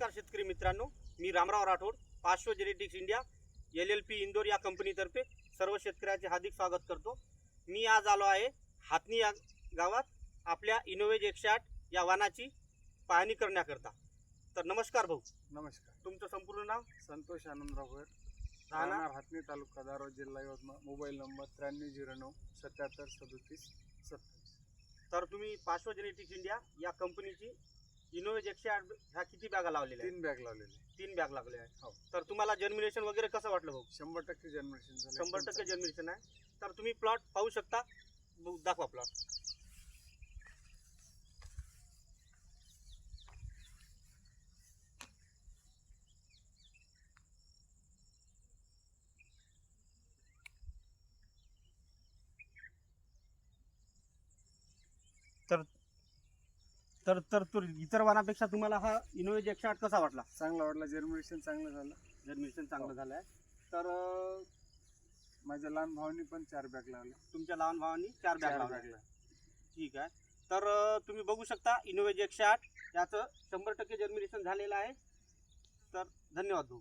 नमस्कार शेतकरी मित्रांनो मी Ramrao Rathod पाचशो genetics India L L P Indore या कंपनीतर्फे सर्व शेतकऱ्याचे हार्दिक स्वागत करतो. मी आज आलो आहे हातनी या गावात आपल्या इनोवेज एकशे आठ या वाहनाची पाहणी करण्याकरता. तर नमस्कार भाऊ. नमस्कार. तुमचं संपूर्ण नाव? संतोष आनंदराव भोयर राहणार? हातणी तालुका दारोद जिल्हा यवतमाळ. मोबाईल नंबर त्र्याण्णव झिरो नऊ सत्याहत्तर सदोतीस सत्तावीस. तर तुम्ही पाचशो जेनेटिक्स इंडिया या कंपनीची इनोवेज एकशे आठ ह्या किती बॅगा लावलेल्या आहेत? तीन बॅग लावलेले तीन बॅग लागले आहेत. हो. तर तुम्हाला जर्मिनेशन वगैरे कसं वाटलं भाऊ? शंभर टक्के जन्मेशन झाले शंभर टक्के जर्मिनेशन आहे. तर तुम्ही प्लॉट पाहू शकता. दाखवा प्लॉट तर तर तर तर इतर वाहनापेक्षा तुम्हाला हा इनोवेज एकशे आठ कसा वाटला? चांगला वाटला. जर्मिनेशन चांगलं झालं. जर्मिनेशन चांगलं हो. झालं आहे तर अं, माझ्या लहान भावानी पण चार बॅग लावले तुमच्या लहान भावांनी चार बॅग चार लावल्या. ठीक आहे. तर अं, तुम्ही बघू शकता इनोवेज एकशे आठ याचं शंभर टक्के जर्मिनेशन झालेलं आहे. तर धन्यवाद भाऊ.